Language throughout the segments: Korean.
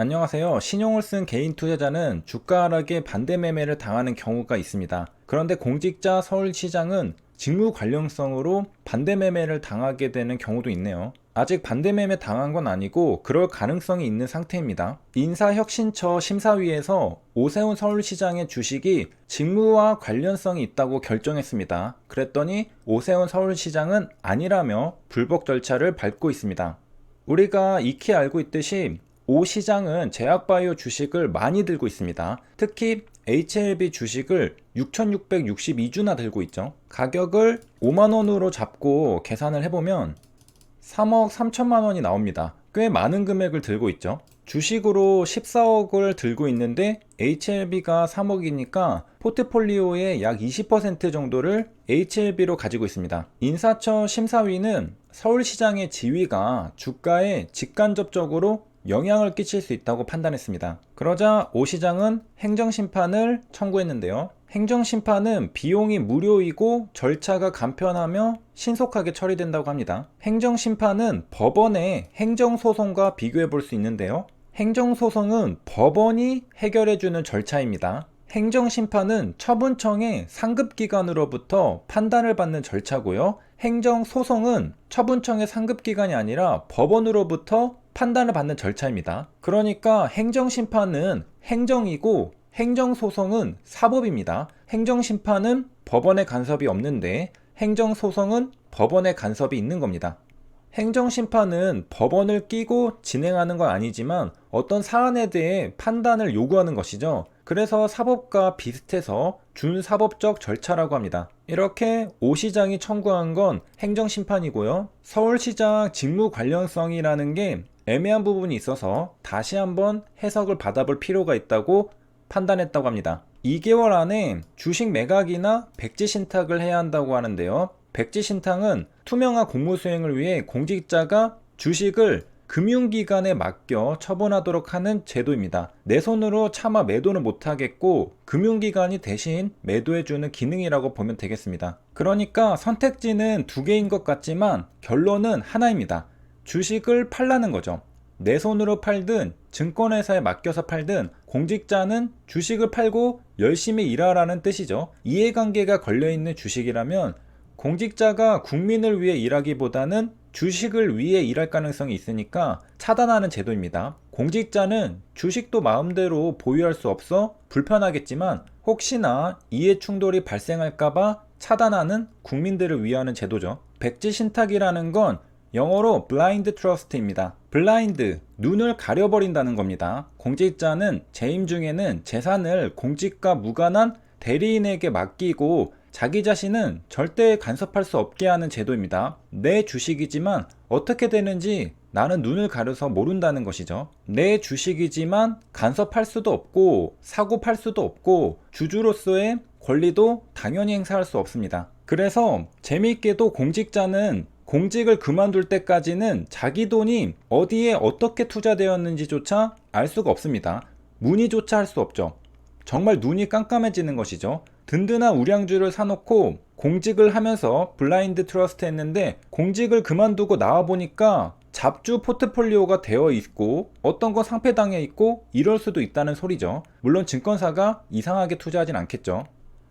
안녕하세요. 신용을 쓴 개인 투자자는 주가 하락에 반대 매매를 당하는 경우가 있습니다. 그런데 공직자 서울시장은 직무 관련성으로 반대 매매를 당하게 되는 경우도 있네요. 아직 반대 매매 당한 건 아니고 그럴 가능성이 있는 상태입니다. 인사혁신처 심사위에서 오세훈 서울시장의 주식이 직무와 관련성이 있다고 결정했습니다. 그랬더니 오세훈 서울시장은 아니라며 불복 절차를 밟고 있습니다. 우리가 익히 알고 있듯이 오 시장은 제약바이오 주식을 많이 들고 있습니다. 특히 HLB 주식을 6,662주나 들고 있죠. 가격을 5만원으로 잡고 계산을 해보면 3억 3천만 원이 나옵니다. 꽤 많은 금액을 들고 있죠. 주식으로 14억을 들고 있는데 HLB가 3억이니까 포트폴리오의 약 20% 정도를 HLB로 가지고 있습니다. 인사처 심사위는 서울시장의 지위가 주가에 직간접적으로 영향을 끼칠 수 있다고 판단했습니다. 그러자 오 시장은 행정심판을 청구했는데요. 행정심판은 비용이 무료이고 절차가 간편하며 신속하게 처리된다고 합니다. 행정심판은 법원의 행정소송과 비교해 볼 수 있는데요. 행정소송은 법원이 해결해주는 절차입니다. 행정심판은 처분청의 상급기관으로부터 판단을 받는 절차고요. 행정소송은 처분청의 상급기관이 아니라 법원으로부터 판단을 받는 절차입니다. 그러니까 행정심판은 행정이고 행정소송은 사법입니다. 행정심판은 법원의 간섭이 없는데 행정소송은 법원의 간섭이 있는 겁니다. 행정심판은 법원을 끼고 진행하는 건 아니지만 어떤 사안에 대해 판단을 요구하는 것이죠. 그래서 사법과 비슷해서 준사법적 절차라고 합니다. 이렇게 오 시장이 청구한 건 행정심판이고요. 서울시장 직무 관련성이라는 게 애매한 부분이 있어서 다시 한번 해석을 받아볼 필요가 있다고 판단했다고 합니다. 2개월 안에 주식 매각이나 백지 신탁을 해야 한다고 하는데요. 백지 신탁은 투명한 공무 수행을 위해 공직자가 주식을 금융기관에 맡겨 처분하도록 하는 제도입니다. 내 손으로 차마 매도는 못하겠고 금융기관이 대신 매도해주는 기능이라고 보면 되겠습니다. 그러니까 선택지는 두 개인 것 같지만 결론은 하나입니다. 주식을 팔라는 거죠. 내 손으로 팔든 증권회사에 맡겨서 팔든 공직자는 주식을 팔고 열심히 일하라는 뜻이죠. 이해관계가 걸려있는 주식이라면 공직자가 국민을 위해 일하기보다는 주식을 위해 일할 가능성이 있으니까 차단하는 제도입니다. 공직자는 주식도 마음대로 보유할 수 없어 불편하겠지만 혹시나 이해 충돌이 발생할까봐 차단하는 국민들을 위하는 제도죠. 백지 신탁이라는 건 영어로 블라인드 트러스트입니다. 블라인드, 눈을 가려버린다는 겁니다. 공직자는 재임 중에는 재산을 공직과 무관한 대리인에게 맡기고 자기 자신은 절대 간섭할 수 없게 하는 제도입니다. 내 주식이지만 어떻게 되는지 나는 눈을 가려서 모른다는 것이죠. 내 주식이지만 간섭할 수도 없고 사고 팔 수도 없고 주주로서의 권리도 당연히 행사할 수 없습니다. 그래서 재미있게도 공직자는 공직을 그만둘 때까지는 자기 돈이 어디에 어떻게 투자되었는지조차 알 수가 없습니다. 문의조차 할 수 없죠. 정말 눈이 깜깜해지는 것이죠. 든든한 우량주를 사놓고 공직을 하면서 블라인드 트러스트 했는데 공직을 그만두고 나와보니까 잡주 포트폴리오가 되어 있고 어떤 건 상패당해 있고 이럴 수도 있다는 소리죠. 물론 증권사가 이상하게 투자하진 않겠죠.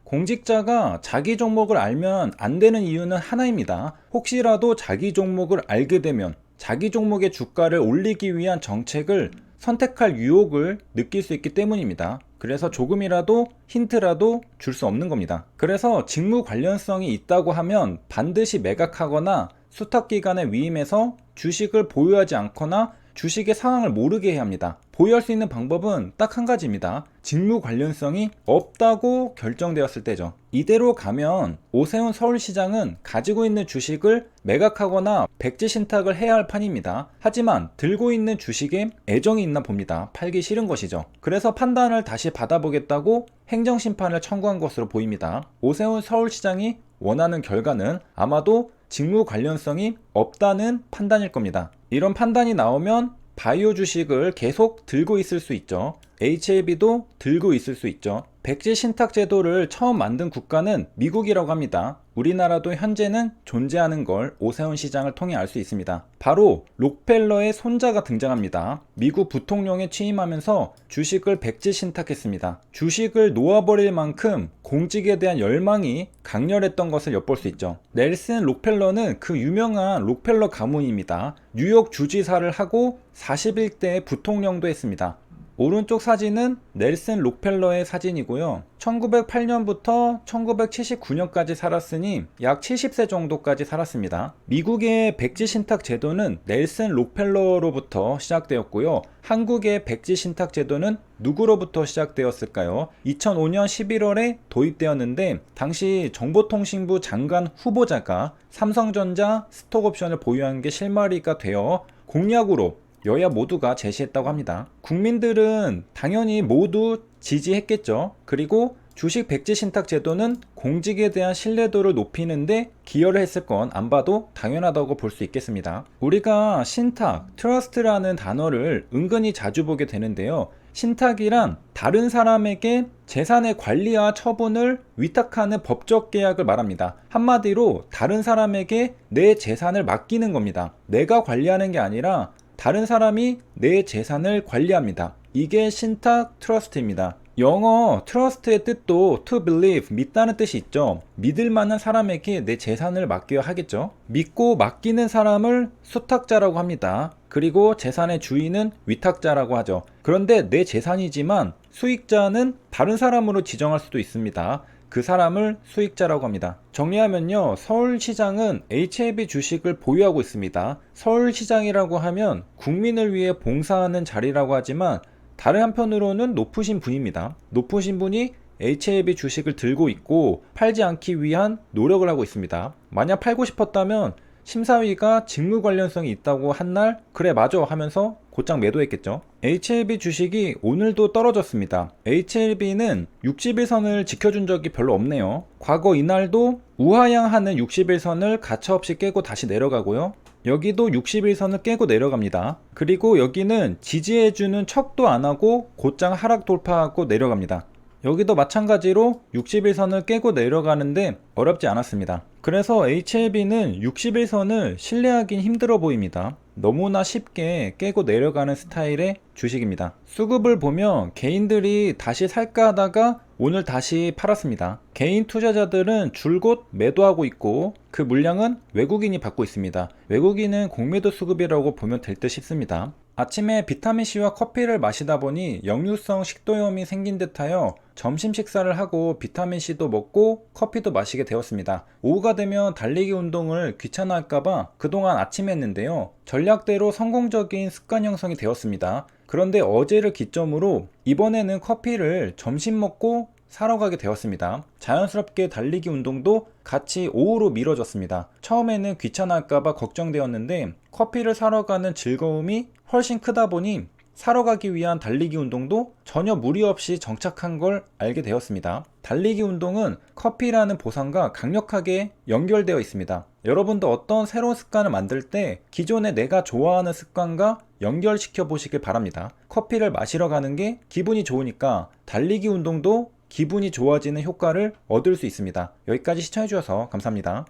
공직자가 자기 종목을 알면 안 되는 이유는 하나입니다. 혹시라도 자기 종목을 알게 되면 자기 종목의 주가를 올리기 위한 정책을 선택할 유혹을 느낄 수 있기 때문입니다. 그래서 조금이라도 힌트라도 줄 수 없는 겁니다. 그래서 직무 관련성이 있다고 하면 반드시 매각하거나 수탁기관에 위임해서 주식을 보유하지 않거나 주식의 상황을 모르게 해야 합니다. 보유할 수 있는 방법은 딱 한 가지입니다. 직무 관련성이 없다고 결정되었을 때죠. 이대로 가면 오세훈 서울시장은 가지고 있는 주식을 매각하거나 백지 신탁을 해야 할 판입니다. 하지만 들고 있는 주식에 애정이 있나 봅니다. 팔기 싫은 것이죠. 그래서 판단을 다시 받아보겠다고 행정심판을 청구한 것으로 보입니다. 오세훈 서울시장이 원하는 결과는 아마도 직무 관련성이 없다는 판단일 겁니다. 이런 판단이 나오면 바이오 주식을 계속 들고 있을 수 있죠. HLB도 들고 있을 수 있죠. 백지 신탁 제도를 처음 만든 국가는 미국이라고 합니다. 우리나라도 현재는 존재하는 걸 오세훈 시장을 통해 알 수 있습니다. 바로 록펠러의 손자가 등장합니다. 미국 부통령에 취임하면서 주식을 백지 신탁했습니다. 주식을 놓아버릴 만큼 공직에 대한 열망이 강렬했던 것을 엿볼 수 있죠. 넬슨 록펠러는 그 유명한 록펠러 가문입니다. 뉴욕 주지사를 하고 41대 부통령도 했습니다. 오른쪽 사진은 넬슨 록펠러의 사진이고요. 1908년부터 1979년까지 살았으니 약 70세 정도까지 살았습니다. 미국의 백지 신탁 제도는 넬슨 록펠러로부터 시작되었고요. 한국의 백지 신탁 제도는 누구로부터 시작되었을까요? 2005년 11월에 도입되었는데 당시 정보통신부 장관 후보자가 삼성전자 스톡옵션을 보유한 게 실마리가 되어 공약으로 여야 모두가 제시했다고 합니다. 국민들은 당연히 모두 지지했겠죠. 그리고 주식 백지 신탁 제도는 공직에 대한 신뢰도를 높이는데 기여를 했을 건 안 봐도 당연하다고 볼 수 있겠습니다. 우리가 신탁, 트러스트라는 단어를 은근히 자주 보게 되는데요. 신탁이란 다른 사람에게 재산의 관리와 처분을 위탁하는 법적 계약을 말합니다. 한마디로 다른 사람에게 내 재산을 맡기는 겁니다. 내가 관리하는 게 아니라 다른 사람이 내 재산을 관리합니다. 이게 신탁 트러스트입니다. 영어 트러스트의 뜻도 to believe, 믿다는 뜻이 있죠. 믿을 만한 사람에게 내 재산을 맡겨야 하겠죠. 믿고 맡기는 사람을 수탁자라고 합니다. 그리고 재산의 주인은 위탁자라고 하죠. 그런데 내 재산이지만 수익자는 다른 사람으로 지정할 수도 있습니다. 그 사람을 수익자라고 합니다. 정리하면요. 서울시장은 HAB 주식을 보유하고 있습니다. 서울시장이라고 하면 국민을 위해 봉사하는 자리라고 하지만 다른 한편으로는 높으신 분입니다. 높으신 분이 HAB 주식을 들고 있고 팔지 않기 위한 노력을 하고 있습니다. 만약 팔고 싶었다면 심사위가 직무 관련성이 있다고 한 날 그래 맞아 하면서 곧장 매도했겠죠. HLB 주식이 오늘도 떨어졌습니다. HLB는 60일선을 지켜준 적이 별로 없네요. 과거 이날도 우하향하는 60일선을 가차없이 깨고 다시 내려가고요. 여기도 60일선을 깨고 내려갑니다. 그리고 여기는 지지해주는 척도 안 하고 곧장 하락 돌파하고 내려갑니다. 여기도 마찬가지로 60일선을 깨고 내려가는데 어렵지 않았습니다. 그래서 HLB는 60일선을 신뢰하긴 힘들어 보입니다. 너무나 쉽게 깨고 내려가는 스타일의 주식입니다. 수급을 보면 개인들이 다시 살까 하다가 오늘 다시 팔았습니다. 개인 투자자들은 줄곧 매도하고 있고 그 물량은 외국인이 받고 있습니다. 외국인은 공매도 수급이라고 보면 될 듯 싶습니다. 아침에 비타민C와 커피를 마시다 보니 역류성 식도염이 생긴 듯하여 점심 식사를 하고 비타민C도 먹고 커피도 마시게 되었습니다. 오후가 되면 달리기 운동을 귀찮아할까봐 그동안 아침에 했는데요. 전략대로 성공적인 습관 형성이 되었습니다. 그런데 어제를 기점으로 이번에는 커피를 점심 먹고 사러 가게 되었습니다. 자연스럽게 달리기 운동도 같이 오후로 미뤄졌습니다. 처음에는 귀찮아할까봐 걱정되었는데 커피를 사러 가는 즐거움이 훨씬 크다 보니 사러 가기 위한 달리기 운동도 전혀 무리 없이 정착한 걸 알게 되었습니다. 달리기 운동은 커피라는 보상과 강력하게 연결되어 있습니다. 여러분도 어떤 새로운 습관을 만들 때 기존에 내가 좋아하는 습관과 연결시켜 보시길 바랍니다. 커피를 마시러 가는 게 기분이 좋으니까 달리기 운동도 기분이 좋아지는 효과를 얻을 수 있습니다. 여기까지 시청해주셔서 감사합니다.